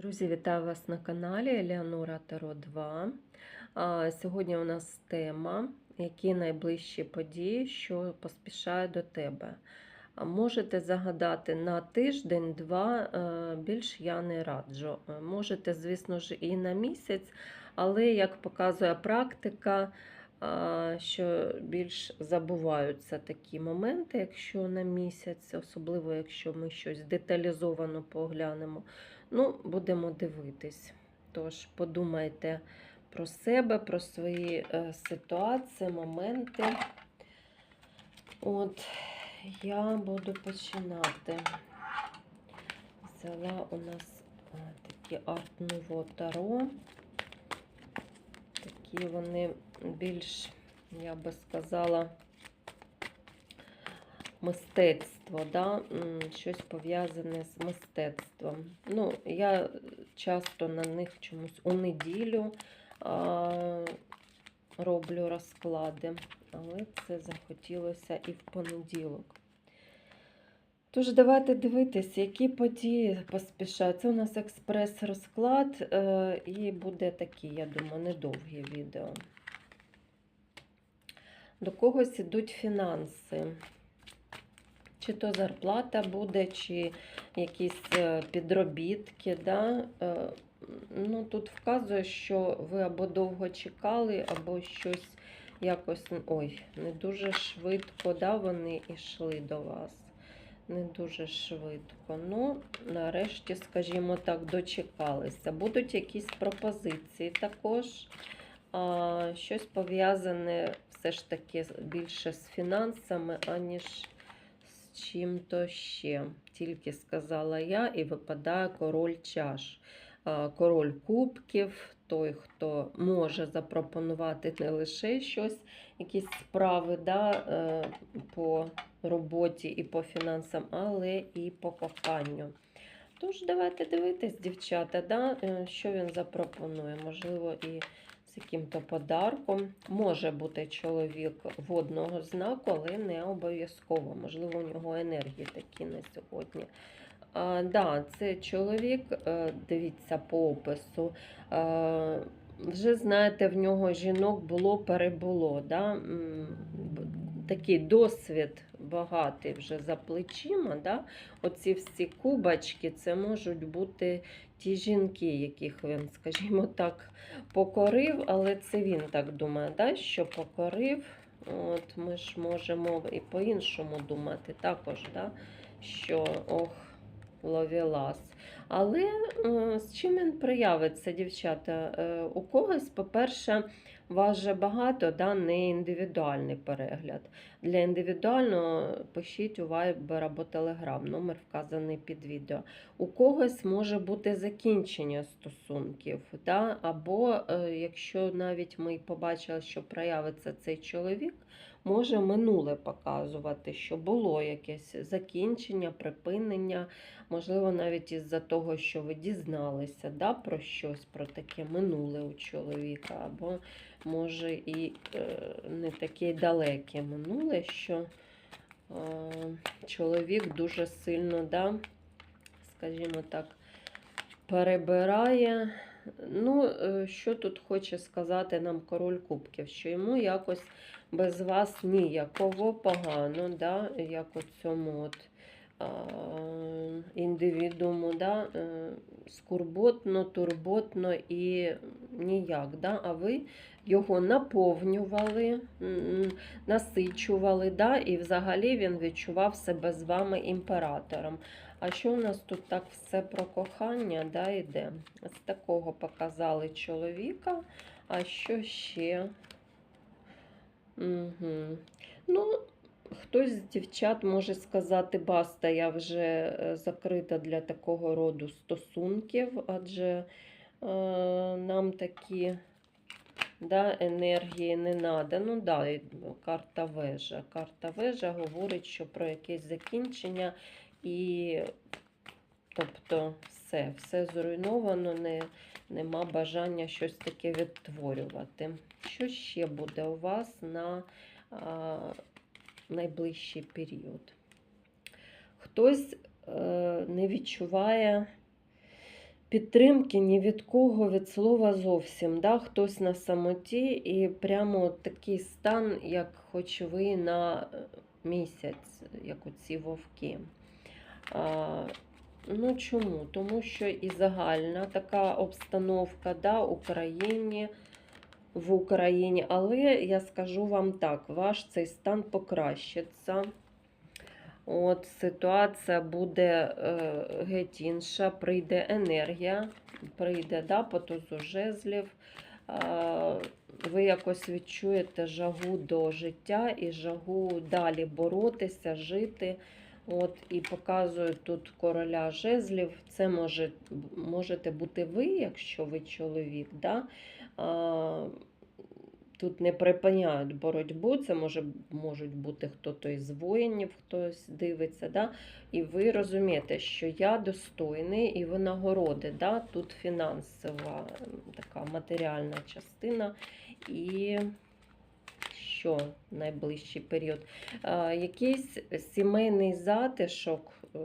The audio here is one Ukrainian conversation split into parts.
Друзі, вітаю вас на каналі Елеонора Таро 2. Сьогодні у нас тема, які найближчі події, що поспішають до тебе. Можете загадати на тиждень-два, е, більш я не раджу. Е, Можете, звісно ж, і на місяць, але, як показує практика, що більш забуваються такі моменти, якщо на місяць, особливо якщо ми щось деталізовано поглянемо. Ну, будемо дивитись. Тож, подумайте про себе, про свої е, ситуації, моменти. От, я буду починати. Взяла у нас е, такі арт-нуво таро. Такі вони більш, я би сказала, мистецтво, да? щось пов'язане з мистецтвом. Ну, я часто на них чомусь у неділю а, роблю розклади, але це захотілося і в понеділок. Тож, давайте дивитись, які події поспішають. Це у нас експрес-розклад, е, і буде такий, я думаю, недовге відео. До когось ідуть фінанси. Чи то зарплата буде, чи якісь е, підробітки. Да? Е, Ну, Тут вказує, що ви або довго чекали, або щось якось ой, не дуже швидко да, вони йшли до вас. Не дуже швидко. Ну, нарешті, скажімо так, дочекалися. Будуть якісь пропозиції також. А, Щось пов'язане все ж таки більше з фінансами, аніж з чим-то ще. Тільки сказала я, і випадає король чаш. Король кубків, той, хто може запропонувати не лише щось, якісь справи да, е, по роботі і по фінансам, але і по коханню. Тож, давайте дивитись, дівчата, да, е, що він запропонує. Можливо, і з яким-то подарком. Може бути чоловік водного знаку, але не обов'язково. Можливо, у нього енергії такі на сьогодні. А, да, це чоловік, е, дивіться по опису. Е, вже знаєте, в нього жінок було перебуло. Да? Такий досвід багатий вже за плечима. Да? Оці всі кубочки, це можуть бути ті жінки, яких він, скажімо так, покорив, але це він так думає, да? що покорив. От Ми ж можемо і по-іншому думати також, да? що ох, ловілас. Але е, з чим він проявиться, дівчата? Е, у когось, по-перше, вас же багато, да, не індивідуальний перегляд. Для індивідуального пишіть у Viber або Telegram, номер вказаний під відео. У когось може бути закінчення стосунків, да? або е, якщо навіть ми побачили, що проявиться цей чоловік, може минуле показувати, що було якесь закінчення, припинення, можливо, навіть із-за того, що ви дізналися да, про щось, про таке минуле у чоловіка, або може і е, не таке далеке минуле, що е, чоловік дуже сильно, да, скажімо так, перебирає. Ну, е, що тут хоче сказати нам король кубків? Що йому якось без вас ніяково погано, да, як у цьому от, індивідууму, да, е, скурботно, турботно і ніяк. Да, а ви його наповнювали, насичували, да, і взагалі він відчував себе з вами імператором. А що у нас тут так все про кохання да, йде? З такого показали чоловіка. А що ще? Угу. Ну, хтось з дівчат може сказати, баста, я вже е, закрита для такого роду стосунків, адже е, нам такі да, енергії не треба. Ну, да, карта вежа. Карта вежа говорить, що про якесь закінчення і тобто все, все зруйновано, не, нема бажання щось таке відтворювати. Що ще буде у вас на найближчий період? Хтось е, не відчуває підтримки ні від кого від слова зовсім. Да? Хтось на самоті, і прямо такий стан, як ви на е, місяць, як оці вовки. Ну чому? Тому що і загальна така обстановка да, Україні, в Україні. Але я скажу вам так, ваш цей стан покращиться. От Ситуація буде е, геть інша, прийде енергія, прийде да, по жезлів. Е, ви якось відчуєте жагу до життя і жагу далі боротися, жити. От, І показують тут короля жезлів. Це може, можете бути ви, якщо ви чоловік. Да? Тут не припиняють боротьбу, це може, можуть бути хто-то із воїнів, хтось дивиться. Да? І ви розумієте, що я достойний і винагороди. Да? Тут фінансова така матеріальна частина. І що найближчий період? Якийсь сімейний затишок, е,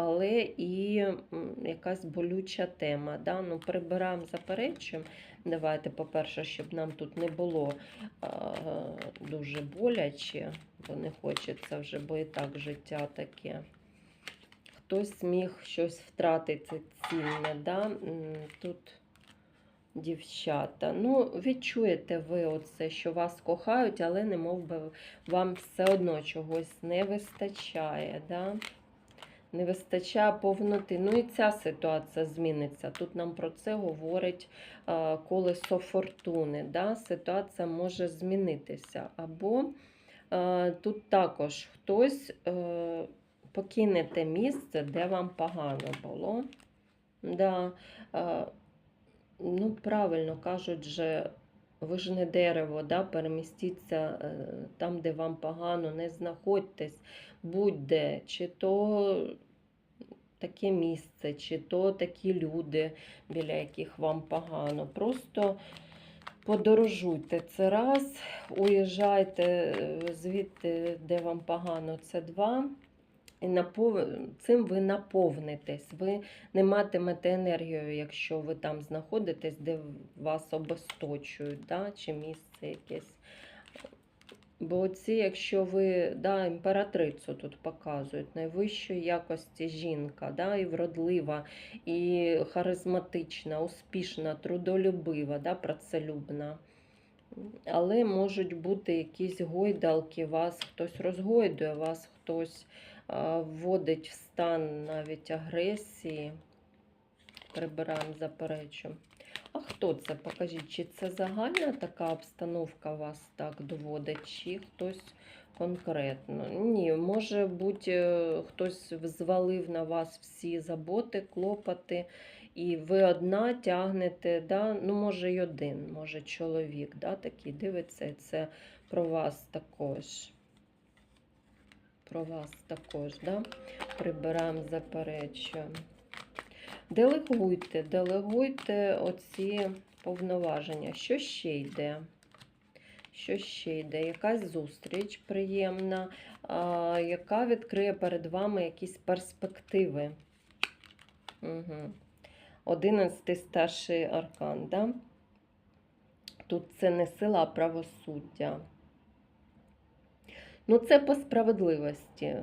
але і якась болюча тема. Да? Ну, прибираємо, заперечуємо. Давайте, по-перше, щоб нам тут не було а, дуже боляче, бо не хочеться вже, бо і так життя таке. Хтось міг щось втратити цінне. Да? Тут дівчата. Ну, відчуєте ви оце, що вас кохають, але не мов би вам все одно чогось не вистачає. Да? Не вистачає повноти. Ну і ця ситуація зміниться. Тут нам про це говорить е, колесо фортуни. Да? Ситуація може змінитися. Або е, тут також хтось е, покине те місце, де вам погано було. Да. Ну, правильно кажуть, же, ви ж не дерево, да? перемістіться е, там, де вам погано, не знаходьтесь будь-де, чи то таке місце, чи то такі люди, біля яких вам погано. Просто подорожуйте це раз, уїжджайте е, звідти, де вам погано, це два. Цим ви наповнитесь. Ви не матимете енергію, якщо ви там знаходитесь, де вас обесточують, да? чи місце якесь. Бо ці, якщо ви да, імператрицю тут показують, найвищої якості жінка, да, і вродлива, і харизматична, успішна, трудолюбива, да, працелюбна. Але можуть бути якісь гойдалки, вас хтось розгойдує, вас хтось вводить в стан навіть агресії. Прибираємо, заперечу. А хто це? Покажіть, чи це загальна така обстановка вас так доводить, чи хтось конкретно? Ні, може бути, е, хтось взвалив на вас всі заботи, клопоти, і ви одна тягнете, да? ну, може, й один, може, чоловік да, такий дивиться, і це про вас також. Про вас також, да? Прибираємо, заперечуємо. Делегуйте, делегуйте оці повноваження. Що ще йде? Що ще йде? Якась зустріч приємна, яка відкриє перед вами якісь перспективи. Угу. 11 старший аркан, да? Тут це не сила, а правосуддя. Ну, це по справедливості.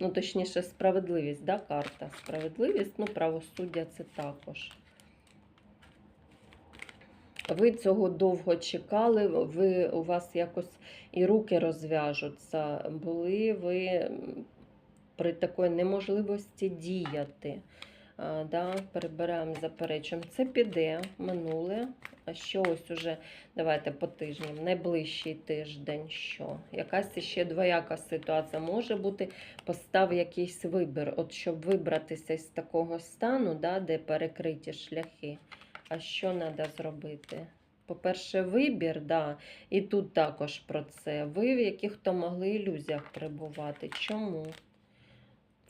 Ну, точніше, справедливість, да, карта. Справедливість, ну, правосуддя це також. Ви цього довго чекали, ви, у вас якось і руки розв'яжуться. Були ви при такої неможливості діяти. А, да, перебираємо, заперечуємо. Це піде минуле. А що ось уже, давайте по тижням, найближчий тиждень, що? Якась ще двояка ситуація може бути, постав якийсь вибір, от щоб вибратися з такого стану, да, де перекриті шляхи. А що треба зробити? По-перше, вибір, да, і тут також про це. Ви в яких-то могли ілюзіях перебувати. Чому?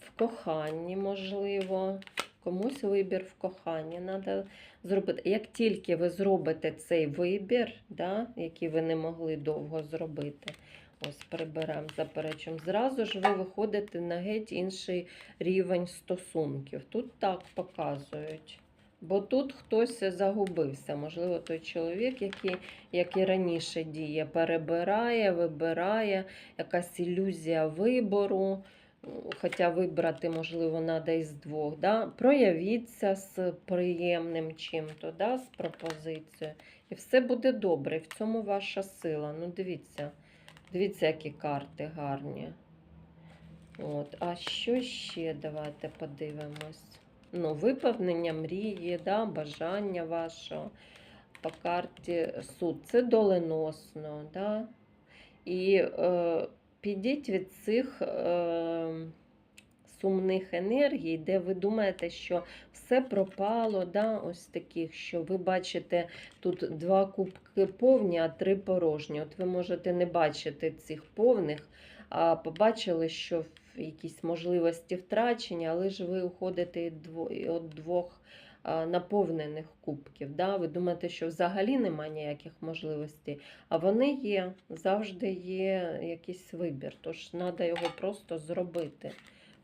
В коханні, можливо. Комусь вибір в коханні треба зробити. Як тільки ви зробите цей вибір, да, який ви не могли довго зробити, ось приберемо, заперечуємо, зразу ж ви виходите на геть інший рівень стосунків. Тут так показують. Бо тут хтось загубився. Можливо, той чоловік, який, як і раніше діє, перебирає, вибирає, якась ілюзія вибору. Хоча вибрати, можливо, треба із двох. Да? Проявіться з приємним чим-то, да? з пропозицією. І все буде добре. В цьому ваша сила. Ну, дивіться, дивіться, які карти гарні. От. А що ще? Давайте подивимось. Ну, виповнення мрії, да, бажання вашого. По карті суд. Це доленосно. Да? І е, підіть від цих е, сумних енергій, де ви думаєте, що все пропало, да? ось таких, що ви бачите тут два кубки повні, а три порожні. От ви можете не бачити цих повних, а побачили, що якісь можливості втрачені, але ж ви уходите від двох наповнених кубків. Да? Ви думаєте, що взагалі немає ніяких можливостей, а вони є, завжди є якийсь вибір. Тож треба його просто зробити.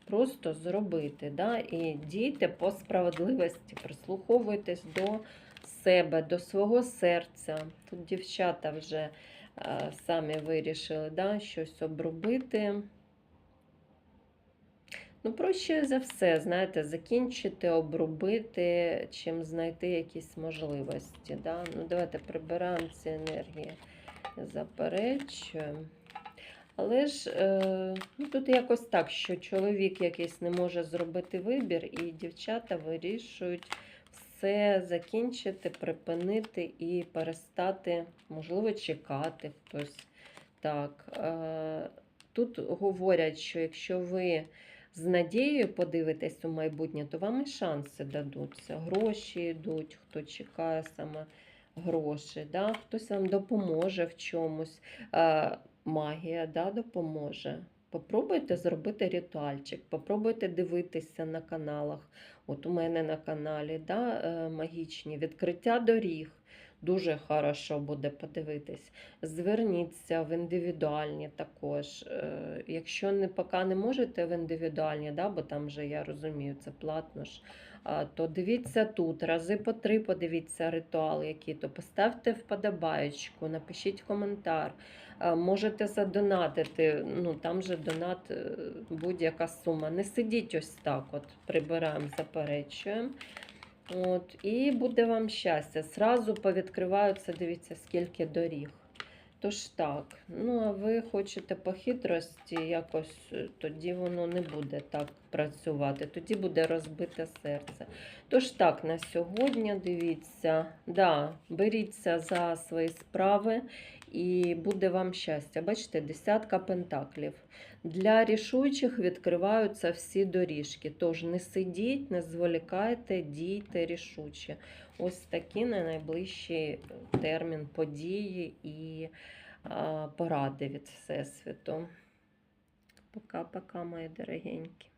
Просто зробити. Да? І дійте по справедливості, прислуховуйтесь до себе, до свого серця. Тут дівчата вже е, самі вирішили да, щось обробити. Ну, проще за все, знаєте, закінчити, обробити, чим знайти якісь можливості. Да? Ну, давайте прибираємо ці енергії, заперечуємо. Але ж е, ну, тут якось так, що чоловік якийсь не може зробити вибір, і дівчата вирішують все закінчити, припинити і перестати, можливо, чекати хтось. Так, е, тут говорять, що якщо ви з надією подивитесь у майбутнє, то вам і шанси дадуться. Гроші йдуть, хто чекає саме гроші, да? хтось вам допоможе в чомусь. Магія да, допоможе. Попробуйте зробити ритуальчик, попробуйте дивитися на каналах. От у мене на каналі да, е, магічні відкриття доріг. Дуже хорошо буде подивитись. Зверніться в індивідуальні також. Е, Якщо не поки не можете в індивідуальні, да, бо там вже я розумію, це платно ж. То дивіться тут, рази по три подивіться ритуал, який, то поставте вподобаєчку, напишіть коментар. Е, Можете задонатити, ну там же донат е, будь-яка сума. Не сидіть ось так, от прибираємо, заперечуємо. От, і буде вам щастя. Сразу повідкриваються, дивіться, скільки доріг. Тож так, ну а ви хочете по хитрості, якось е, тоді воно не буде так працювати, тоді буде розбите серце. Тож так, на сьогодні дивіться, да, беріться за свої справи і буде вам щастя. Бачите, десятка пентаклів. Для рішучих відкриваються всі доріжки. Тож не сидіть, не зволікайте, дійте рішуче. Ось такі на найближчий термін події і поради від Всесвіту. Пока-пока, мої дорогенькі.